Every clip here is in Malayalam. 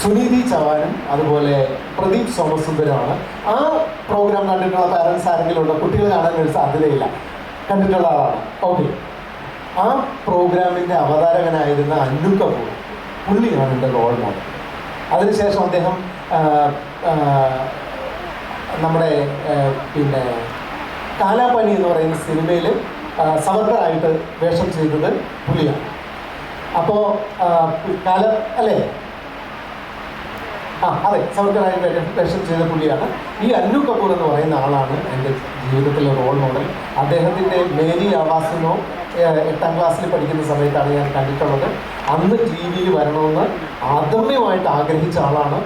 സുനീതി ചവാനും അതുപോലെ പ്രദീപ് സോമസുന്ദരമാണ്. ആ പ്രോഗ്രാം കണ്ടിട്ടുള്ള പാരൻസ് ആരെങ്കിലും ഉണ്ടോ? കുട്ടികൾ കാണാൻ ഒരു സാധ്യതയില്ല. കണ്ടിട്ടുള്ള ആളാണ്. ഓക്കെ ആ പ്രോഗ്രാമിന്റെ അവതാരകനായിരുന്ന അന്നു കപൂർ. പുള്ളിയാണ് എന്റെ റോൾ മോഡൽ അതിനുശേഷം അദ്ദേഹം നമ്മുടെ പിന്നെ കാലാപനി എന്ന് പറയുന്ന സിനിമയിൽ സവർക്കറായിട്ട് വേഷം ചെയ്തത് പുള്ളിയാണ്. അപ്പോൾ കാല അല്ലേ? ആ അതെ സവർക്കറായി വേഷം ചെയ്ത പുള്ളിയാണ്. ഈ അന്നു കപൂർ എന്ന് പറയുന്ന ആളാണ് എന്റെ ജീവിതത്തിലെ റോൾ മോഡൽ അദ്ദേഹത്തിന്റെ മേരി ആവാസിനോ എട്ടാം ക്ലാസ്സിൽ പഠിക്കുന്ന സമയത്താണ് ഞാൻ കണ്ടിട്ടുള്ളത്. അന്ന് ടി വിയിൽ വരണമെന്ന് ആദമ്യമായിട്ട് ആഗ്രഹിച്ച ആളാണ്.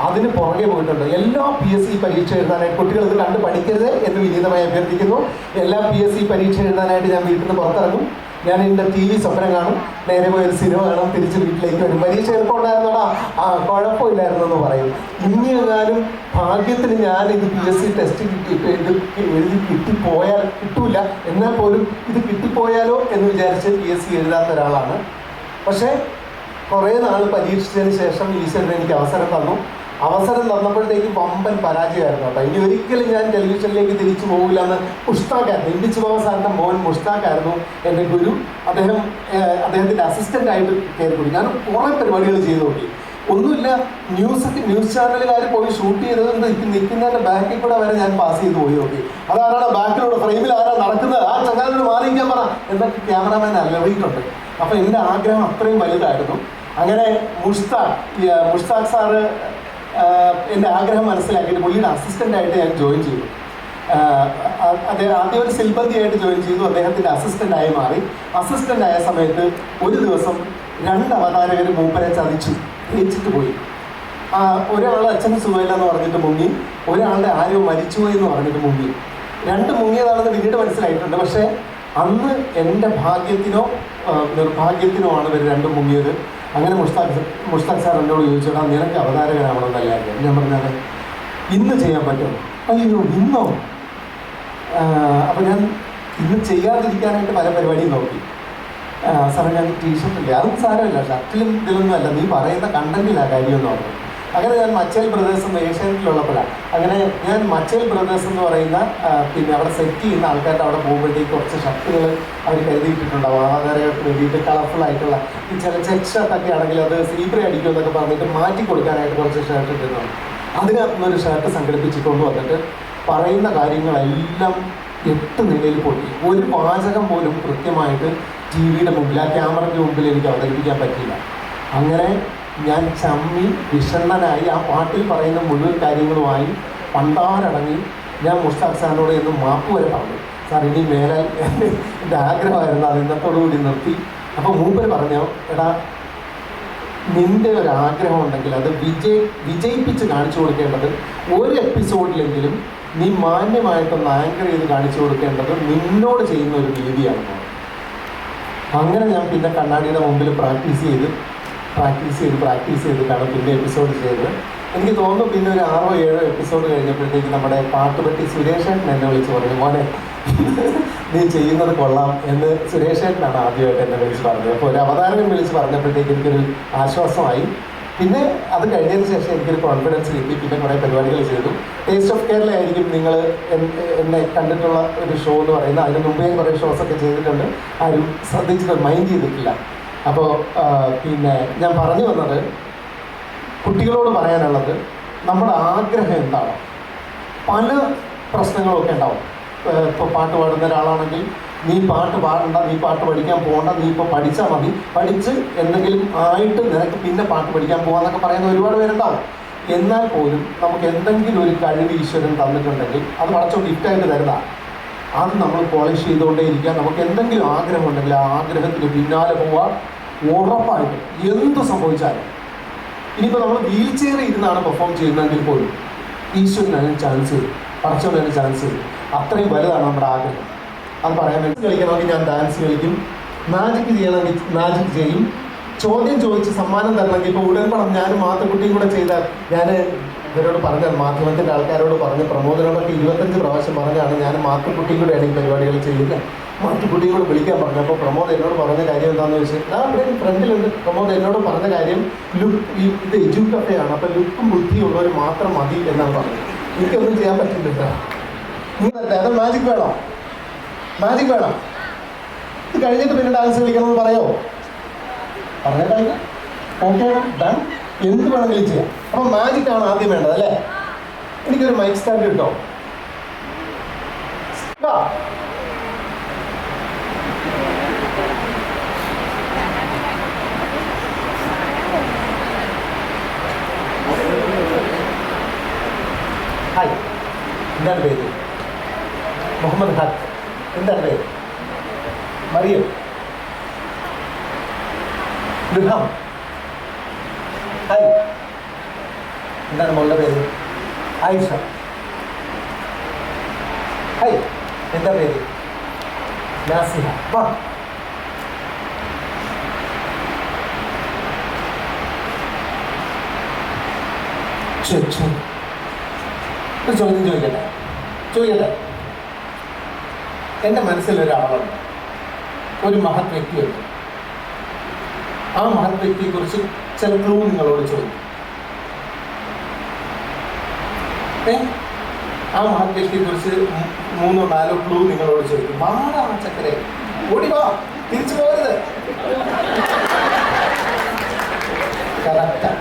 അതിന് പുറകെ പോയിട്ടുണ്ട്. എല്ലാ പി എസ് സി പരീക്ഷ എഴുതാനായിട്ട് കുട്ടികൾ കണ്ട് പഠിക്കരുത് എന്ന് വിനീതമായി അഭ്യർത്ഥിക്കുന്നു. എല്ലാ പി എസ് സി പരീക്ഷ എഴുതാനായിട്ട് ഞാൻ വീട്ടിൽ നിന്ന് പുറത്തിറങ്ങും. ഞാൻ എന്റെ ടി വി സ്വപ്നം കാണും. നേരെ പോയി ഒരു സിനിമ കാണും. തിരിച്ച് വീട്ടിലേക്ക് വരും. പരീക്ഷ എളുപ്പമുണ്ടായിരുന്നോടാ ആ കുഴപ്പമില്ലായിരുന്നു എന്ന് പറയും. ഇനി എങ്ങാനും ഭാഗ്യത്തിന് ഞാൻ ഇത് പി എസ് സി ടെസ്റ്റ് കിട്ടി ഇത് എഴുതി കിട്ടിപ്പോയാൽ കിട്ടൂല. എന്നാൽ പോലും ഇത് കിട്ടിപ്പോയാലോ എന്ന് വിചാരിച്ച് പി എസ് സി എഴുതാത്ത ഒരാളാണ്. പക്ഷേ കുറേ നാൾ പരീക്ഷിച്ചതിന് ശേഷം ഈശ്വരൻ എനിക്ക് അവസരം തന്നു. അവസരം തന്നപ്പോഴത്തേക്ക് പമ്പൻ പരാജയമായിരുന്നു കേട്ടോ. ഇനി ഒരിക്കലും ഞാൻ ടെലിവിഷനിലേക്ക് തിരിച്ചു പോകില്ല എന്ന് മുഷ്താഖായിരുന്നു ഇമ്പിച്ച് ബാബ സാറിന്റെ മോൻ മുഷ്താഖായിരുന്നു എന്റെ ഗുരു. അദ്ദേഹം അദ്ദേഹത്തിന്റെ അസിസ്റ്റന്റ് ആയിട്ട് കയറി ഞാൻ കുറേ പരിപാടികൾ ചെയ്തു നോക്കി ഒന്നുമില്ല ന്യൂസ് ന്യൂസ് ചാനലുകാർ പോയി ഷൂട്ട് ചെയ്തത് നിൽക്കുന്നതിന്റെ ബാക്കിൽ കൂടെ വരെ ഞാൻ പാസ് ചെയ്ത് പോയി നോക്കി അതാരാണ് ബാക്കിലൂടെ ഫ്രെയിമിൽ ആരാ നടക്കുന്നത്? ആ ചങ്ങാനോട് മാറിയിരിക്കാൻ പറ. എന്നൊക്കെ ക്യാമറാമാൻ അലറിയിട്ടുണ്ട് അപ്പോൾ എന്റെ ആഗ്രഹം അത്രയും വലുതായിരുന്നു. അങ്ങനെ മുഷ്താഖ് മുഷ്താഖ് സാറ് എന്റെ ആഗ്രഹം മനസ്സിലാക്കിയിട്ട് പുള്ളിയുടെ അസിസ്റ്റന്റായിട്ട് ഞാൻ ജോയിൻ ചെയ്തു. അദ്ദേഹം ആദ്യം ഒരു ശില്പന്തിയായിട്ട് ജോയിൻ ചെയ്തു. അദ്ദേഹത്തിന്റെ അസിസ്റ്റന്റായി മാറി. അസിസ്റ്റന്റായ സമയത്ത് ഒരു ദിവസം രണ്ട് അവതാരകർ മൂപ്പരെ ചതിച്ചു ജയിച്ചിട്ട് പോയി. ഒരാൾ അച്ഛന് സുഖമില്ല എന്ന് പറഞ്ഞിട്ട് മുങ്ങി ഒരാളുടെ ആരോ മരിച്ചുപോയി എന്ന് പറഞ്ഞിട്ട് മുങ്ങി. രണ്ട് മുങ്ങിയതാണെന്ന് പിന്നീട് മനസ്സിലായിട്ടുണ്ട്. പക്ഷേ അന്ന് എന്റെ ഭാഗ്യത്തിനോ ആ, നിർഭാഗ്യത്തിനോ ആണ് ഇവർ രണ്ടും മുങ്ങിയത്. അങ്ങനെ മുഷ്താഖ് മുഷ്താഖ് സാർ എന്നോട് ചോദിച്ചിട്ടാ നിനക്ക് അവതാരകനാവണമെന്നല്ലായിരുന്നു ഞാൻ പറഞ്ഞത് ഇന്ന് ചെയ്യാൻ പറ്റും അയ്യോ ഇന്നോ? അപ്പം ഞാൻ ഇന്ന് ചെയ്യാതിരിക്കാനായിട്ട് പല പരിപാടിയും നോക്കി. സാറേ ഞാൻ ടീഷർട്ടില്ല. അതും സാരമില്ല. ഷർട്ടിലും ഇതിലൊന്നും അല്ല. നീ പറയുന്ന കണ്ടന്റിലാണ് കാര്യമെന്ന് പറഞ്ഞു. അങ്ങനെ ഞാൻ മച്ചേൽ ബ്രദേഴ്സ് എന്ന് ഏഷ്യാനെറ്റിലുള്ളപ്പോഴാണ്. അങ്ങനെ ഞാൻ മച്ചേൽ ബ്രദേഴ്സ് എന്ന് പറയുന്ന പിന്നെ അവിടെ സെറ്റ് ചെയ്യുന്ന ആൾക്കാരുടെ അവിടെ പോകുമ്പോഴത്തേക്ക് കുറച്ച് ഷർട്ടുകൾ അവർ കരുതിയിട്ടിട്ടുണ്ടാവും വളരെ വേണ്ടിയിട്ട് കളർഫുൾ ആയിട്ടുള്ള ഈ ചില ചെക്ക് ഷർട്ടൊക്കെ ആണെങ്കിൽ അത് സീബ്ര അടിക്കും എന്നൊക്കെ പറഞ്ഞിട്ട് മാറ്റി കൊടുക്കാനായിട്ട് കുറച്ച് ഷർട്ട് ഇട്ടിട്ടുണ്ട് അതിനകത്ത് നിന്നൊരു ഷർട്ട് കൊണ്ട് വന്നിട്ട് പറയുന്ന കാര്യങ്ങളെല്ലാം എട്ട് നിലയിൽ പൊട്ടി. ഒരു വാചകം പോലും കൃത്യമായിട്ട് ടി വിയുടെ മുമ്പിൽ ആ ക്യാമറയ്ക്ക് മുമ്പിൽ എനിക്ക് അവതരിപ്പിക്കാൻ പറ്റിയില്ല. അങ്ങനെ ഞാൻ ചമ്മി വിഷണ്ണനായി ആ പാട്ടിൽ പറയുന്ന മുഴുവൻ കാര്യങ്ങളുമായി പണ്ടാരടങ്ങി ഞാൻ മുഷ്താഖ് സാറിനോട് എന്ന് മാപ്പ് വരെ പറഞ്ഞു. സാർ ഇനി മേലാൽ എന്റെ ആഗ്രഹമായിരുന്നു അത് ഇന്നത്തോടുകൂടി നിർത്തി. അപ്പോൾ മൂപ്പര് പറഞ്ഞു എടാ നിന്റെ ഒരു ആഗ്രഹം ഉണ്ടെങ്കിൽ അത് വിജയ് വിജയിപ്പിച്ച് കാണിച്ചു കൊടുക്കേണ്ടത് ഒരു എപ്പിസോഡിലെങ്കിലും നീ മാന്യമായിട്ടൊന്ന് ആങ്കർ ചെയ്ത് കാണിച്ചു കൊടുക്കേണ്ടത് നിന്നോട് ചെയ്യുന്ന ഒരു രീതിയാണ് അങ്ങനെ ഞാൻ പിന്നെ കണ്ണാടിയുടെ മുമ്പിൽ പ്രാക്ടീസ് ചെയ്ത് പ്രാക്ടീസ് ചെയ്ത് പ്രാക്ടീസ് ചെയ്തിട്ടാണ് പിന്നെ എപ്പിസോഡ് ചെയ്തത്. എനിക്ക് തോന്നുന്നു പിന്നെ ഒരു ആറോ ഏഴോ എപ്പിസോഡ് കഴിഞ്ഞപ്പോഴത്തേക്ക് നമ്മുടെ പാട്ടുപറ്റി സുരേഷേട്ടൻ എന്നെ വിളിച്ച് പറഞ്ഞു മോനെ നീ ചെയ്യുന്നത് കൊള്ളാം എന്ന് സുരേഷേട്ടനാണ് ആദ്യമായിട്ട് എന്നെ വിളിച്ച് പറഞ്ഞത്. അപ്പോൾ ഒരു അവതാരകൻ വിളിച്ച് പറഞ്ഞപ്പോഴത്തേക്ക് എനിക്കൊരു ആശ്വാസമായി. പിന്നെ അത് കഴിഞ്ഞതിന് ശേഷം എനിക്കൊരു കോൺഫിഡൻസ് കിട്ടി. പിന്നെ കുറേ പരിപാടികൾ ചെയ്തു. ടേസ്റ്റ് ഓഫ് കേരള ആയിരിക്കും നിങ്ങൾ എന്നെ കണ്ടിട്ടുള്ള ഒരു ഷോ എന്ന് പറയുന്നത്. അതിന് മുമ്പേ കുറേ ഷോസ് ഒക്കെ ചെയ്തിട്ടുണ്ട്. ആരും ശ്രദ്ധിച്ചിട്ട് മൈൻഡ് ചെയ്തിട്ടില്ല. അപ്പോൾ പിന്നെ ഞാൻ പറഞ്ഞു വന്നത് കുട്ടികളോട് പറയാനുള്ളത് നമ്മുടെ ആഗ്രഹം എന്താണ്? പല പ്രശ്നങ്ങളൊക്കെ ഉണ്ടാവും. ഇപ്പോൾ പാട്ട് പാടുന്ന ഒരാളാണെങ്കിൽ നീ പാട്ട് പാടണ്ട നീ പാട്ട് പഠിക്കാൻ പോകണ്ട നീ ഇപ്പോൾ പഠിച്ചാൽ മതി. പഠിച്ച് എന്തെങ്കിലും ആയിട്ട് നിനക്ക് പിന്നെ പാട്ട് പഠിക്കാൻ പോകാമെന്നൊക്കെ പറയുന്ന ഒരുപാട് പേരുണ്ടാവും. എന്നാൽ പോലും നമുക്ക് എന്തെങ്കിലും ഒരു കഴിവ് ഈശ്വരൻ തന്നിട്ടുണ്ടെങ്കിൽ അത് വളച്ചോ ഗിഫ്റ്റായിട്ട് തരുന്നതാണ് അത് നമ്മൾ പോളിഷ് ചെയ്തുകൊണ്ടേ ഇരിക്കുക നമുക്ക് എന്തെങ്കിലും ആഗ്രഹം ഉണ്ടെങ്കിൽ ആ ആഗ്രഹത്തിന് പിന്നാലെ പോവുക ഉറപ്പായിട്ടും എന്ത് സംഭവിച്ചാലും ഇനിയിപ്പോൾ നമ്മൾ വീൽ ചെയറിൽ ഇരുന്നാണ് പെർഫോം ചെയ്യുന്നതെങ്കിൽ പോലും ഈശ്വരൻ ചാൻസ് പറച്ചവൻ ചാൻസ് തരും. അത്രയും വലുതാണ് നമ്മുടെ ആഗ്രഹം. അത് പറയാൻ വേണ്ടി കളിക്കണമെങ്കിൽ ഞാൻ ഡാൻസ് കളിക്കും. മാജിക് ചെയ്യണമെങ്കിൽ മാജിക് ചെയ്യും. ചോദ്യം ചോദിച്ച് സമ്മാനം തരണമെങ്കിൽ ഇപ്പോൾ ഉടൻ പണം ഞാനും മാത്രക്കുട്ടിയും കൂടെ ചെയ്താൽ ഞാൻ ഇവരോട് പറഞ്ഞ മാധ്യമത്തിന്റെ ആൾക്കാരോട് പറഞ്ഞ് പ്രമോദനോടൊക്കെ ഇരുപത്തഞ്ച് പ്രാവശ്യം പറഞ്ഞാണ് ഞാൻ മാത്തുക്കുട്ടിയും കൂടെയാണ് ഈ പരിപാടികൾ ചെയ്യുന്നത്. മാത്തുക്കുട്ടിയും കുട്ടികളെ വിളിക്കാൻ പറഞ്ഞു അപ്പോൾ പ്രമോദ് എന്നോട് പറഞ്ഞ കാര്യം എന്താണെന്ന് ആ ഇവിടെ ഫ്രണ്ടിലുണ്ട് പ്രമോദ് എന്നോട് പറഞ്ഞ കാര്യം ലുക്ക് ഈ ഇത് എജു കഫയാണ്. അപ്പം ലുക്കും ബുദ്ധിയും ഉള്ളവർ മാത്രം മതി എന്നാണ് പറഞ്ഞത്. എനിക്കൊന്നും ചെയ്യാൻ പറ്റില്ല അത് മാജിക് വേണോ. മാജിക് വേണം. ഇത് കഴിഞ്ഞിട്ട് പിന്നെ ഡാൻസ് കളിക്കണമെന്ന് പറയോ? പറഞ്ഞിട്ടില്ല ഓക്കെ ഡൺ എന്ത് വേണമെങ്കിലും ചെയ്യാം. അപ്പം മാജിക് ആണ് ആദ്യം വേണ്ടത് അല്ലേ? എനിക്കൊരു മൈക്ക് സ്റ്റാൻഡ് കിട്ടോ? വാ. ഹായ് എന്താണ് പേര് മുഹമ്മദ് ഹക്ക് എന്താണ് പേര് മറിയം ഗൃഹം ഹായ് എന്താണ് മോളുടെ പേര് ആയിഷ ഹായ് എന്താ പേര് നാസിഹ വാ ശരി ശരി ഒരു ചോദ്യം ചോദിക്കട്ടെ? ചോദിക്കട്ടെ? എന്റെ മനസ്സിലൊരാളുണ്ട് ഒരു മഹത് വ്യക്തിയുണ്ട്. ആ മഹത് വ്യക്തിയെക്കുറിച്ച് ചില ക്ലൂ നിങ്ങളോട് ചോദിക്കും. ഏ? ആ മഹത് വ്യക്തിയെക്കുറിച്ച് മൂന്നോ നാലോ ക്ലൂ നിങ്ങളോട് ചോദിക്കും. മാറാ ചക്കരെ. ഓടി വാ. തിരിച്ചു പോകരുത് കറക്റ്റാ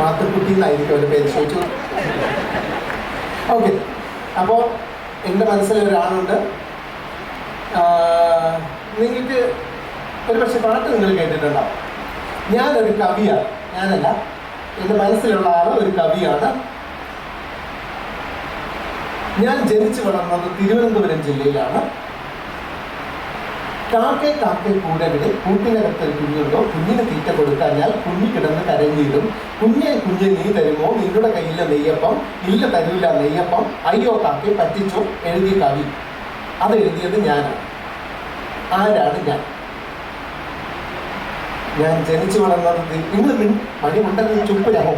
മാത്തുക്കുട്ടി എന്നായിരിക്കും അവരുടെ പേര്. ചോദിച്ചു? ഓക്കെ. അപ്പോൾ എന്റെ മനസ്സിൽ ഒരാളുണ്ട്. നിങ്ങൾക്ക് ഒരു പക്ഷെ പാട്ട് നിങ്ങൾ കേട്ടിട്ടുണ്ടാവും. ഞാനൊരു കവിയാണ്. ഞാനല്ല. എന്റെ മനസ്സിലുള്ള ആൾ ഒരു കവിയാണ്. ഞാൻ ജനിച്ചു വളർന്നത് തിരുവനന്തപുരം ജില്ലയിലാണ്. കാക്കെ കാക്കെ കൂടവിടെ കൂട്ടിനകത്ത് കുഞ്ഞുണ്ടോ? കുഞ്ഞിന് തീറ്റ കൊടുക്കാഞ്ഞാൽ കുഞ്ഞു കിടന്ന് കരഞ്ഞിടും. കുഞ്ഞെ കുഞ്ഞെ നീ തരുമോ? നിങ്ങളുടെ കയ്യില നെയ്യപ്പം. ഇല്ല തരൂല നെയ്യപ്പം. അയ്യോ കാക്കെ പറ്റിച്ചോ? എഴുതിയ കവി അത് എഴുതിയത് ഞാനാണ് ആരാണ് ഞാൻ? ഞാൻ ജനിച്ചു വളർന്നത് നിങ്ങൾ മണി ഉണ്ടെന്ന് ചുപ്പിലാമോ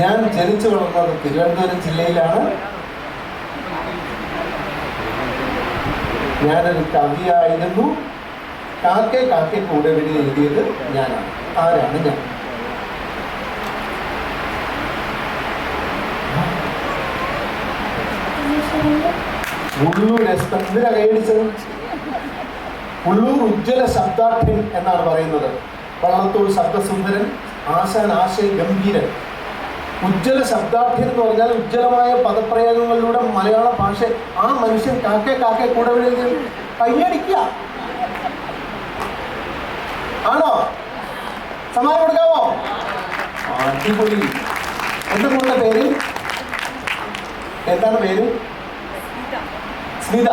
ഞാൻ ജനിച്ചു വളർന്നത് തിരുവനന്തപുരം ജില്ലയിലാണ്. ഞാനൊരു കവിയായിരുന്നു. കാക്കെ കാക്കെ കൂടെ വിടി എഴുതിയത് ഞാനാണ്. ആരാണ് ഞാൻ? കൈയടിച്ചത്. ഉള്ളൂർ ഉജ്ജ്വല ശബ്ദാഠ്യൻ എന്നാണ് പറയുന്നത്. വള്ളത്തോൾ ശബ്ദസുന്ദരൻ ആശാൻ ആശയ ഗംഭീരൻ. ഉജ്ജ്വല ശബ്ദാർത്ഥി എന്ന് പറഞ്ഞാൽ ഉജ്ജ്വലമായ പദപ്രയോഗങ്ങളിലൂടെ മലയാള ഭാഷ ആ മനുഷ്യൻ കാക്കെ കാക്കെ കൂടെ വിടുന്നത് കയ്യടിക്കുക. ആണോ? സമ്മാനം കൊടുക്കാമോ അടിപൊളി. എന്റെ കൂടെ പേര്? എന്താണ് പേര്? സ്മിത.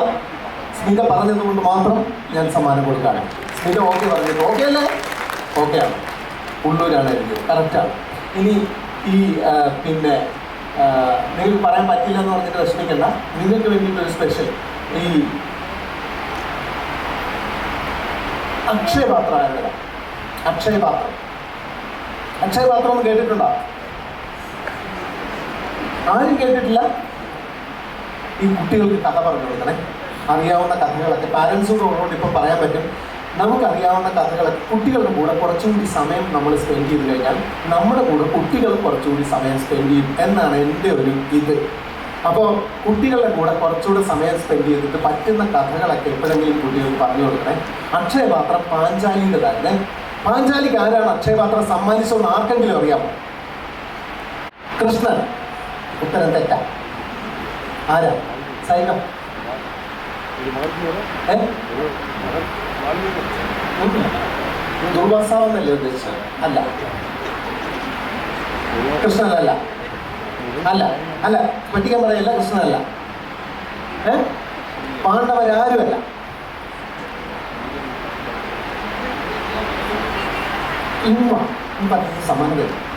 സ്മിത പറഞ്ഞതുകൊണ്ട് മാത്രം ഞാൻ സമ്മാനം കൊടുക്കാണ്. സ്മിത ഓക്കെ പറഞ്ഞത് ഓക്കെ അല്ലേ? ഓക്കെ ആണ്. ഉള്ളൂരാണ് എഴുതിയത്. കറക്റ്റാണ് ഇനി ഈ പിന്നെ നിങ്ങൾക്ക് പറയാൻ പറ്റില്ല എന്ന് പറഞ്ഞിട്ട് വിഷമിക്കണ്ട. നിങ്ങൾക്ക് വേണ്ടിയിട്ടൊരു സ്പെഷ്യൽ ഈ അക്ഷയപാത്രമായ അക്ഷയപാത്രം. അക്ഷയപാത്രം ഒന്ന് കേട്ടിട്ടുണ്ടോ? ആരും കേട്ടിട്ടില്ല? ഈ കുട്ടികൾക്ക് കഥ പറഞ്ഞു കൊടുക്കണേ. അറിയാവുന്ന കഥകളൊക്കെ പാരൻസും ഉള്ളതുകൊണ്ട് ഇപ്പം പറയാൻ പറ്റും. നമുക്കറിയാവുന്ന കഥകളൊക്കെ കുട്ടികളുടെ കൂടെ കുറച്ചുകൂടി സമയം നമ്മൾ സ്പെൻഡ് ചെയ്ത് കഴിഞ്ഞാൽ നമ്മുടെ കൂടെ കുട്ടികൾ കുറച്ചുകൂടി സമയം സ്പെൻഡ് ചെയ്യും എന്നാണ് എന്റെ ഒരു ഇത്. അപ്പോൾ കുട്ടികളുടെ കൂടെ കുറച്ചുകൂടെ സമയം സ്പെൻഡ് ചെയ്തിട്ട് പറ്റുന്ന കഥകളൊക്കെ എപ്പോഴെങ്കിലും കുട്ടികൾക്ക് പറഞ്ഞു കൊടുക്കണേ? അക്ഷയപാത്രം തന്നെ. പാഞ്ചാലിക്ക് ആരാണ്? അക്ഷയപാത്രം സമ്മാനിച്ചതെന്ന് ആർക്കെങ്കിലും അറിയാമോ? കൃഷ്ണൻ. ഉത്തരം തെറ്റ. ആരാ? സൈനം. ദുർവാസാവെന്നല്ലേ ഉദ്ദേശിച്ചത്? അല്ല. കൃഷ്ണനല്ല. അല്ല. അല്ല. പറ്റിക്കാൻ പറയല്ല കൃഷ്ണനല്ല. ഏ? പാണ്ഡവരാരുമല്ല. ഇമ്മ. തരും.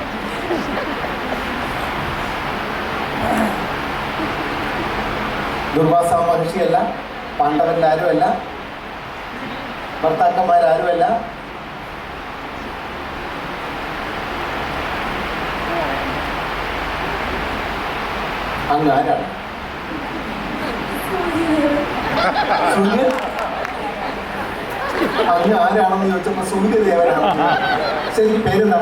ദുർവാസ മഹർഷിയല്ല പാണ്ഡവരിലാരുമല്ല ഭർത്താക്കന്മാരാരുമല്ല അങ്ങ് ആരാണ്? അങ്ങ് ആരാണെന്ന് ചോദിച്ചപ്പോ സൂര്യദേവനാണ് ശരി പേരെന്താ